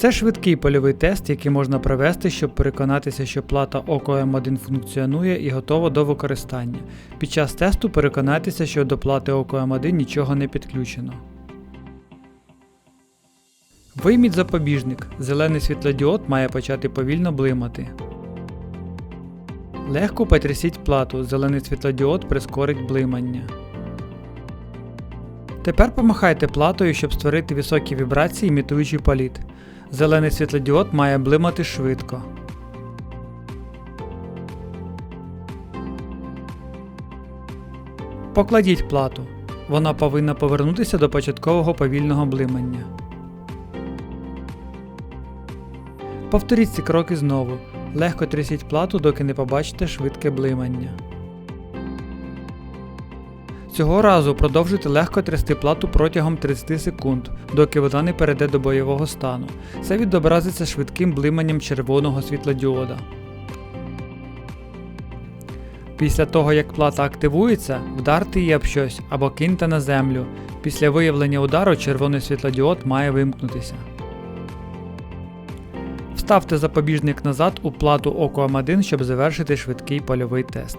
Це швидкий польовий тест, який можна провести, щоб переконатися, що плата OCO-M1 функціонує і готова до використання. Під час тесту переконайтеся, що до плати OCO-M1 нічого не підключено. Вийміть запобіжник. Зелений світлодіод має почати повільно блимати. Легко потрясіть плату. Зелений світлодіод прискорить блимання. Тепер помахайте платою, щоб створити високі вібрації, імітуючи політ. Зелений світлодіод має блимати швидко. Покладіть плату. Вона повинна повернутися до початкового повільного блимання. Повторіть ці кроки знову. Легко трясіть плату, доки не побачите швидке блимання. Цього разу продовжуйте легко трясти плату протягом 30 секунд, доки вона не перейде до бойового стану. Це відобразиться швидким блиманням червоного світлодіода. Після того, як плата активується, вдарте її об щось або киньте на землю. Після виявлення удару червоний світлодіод має вимкнутися. Вставте запобіжник назад у плату OCOM1, щоб завершити швидкий польовий тест.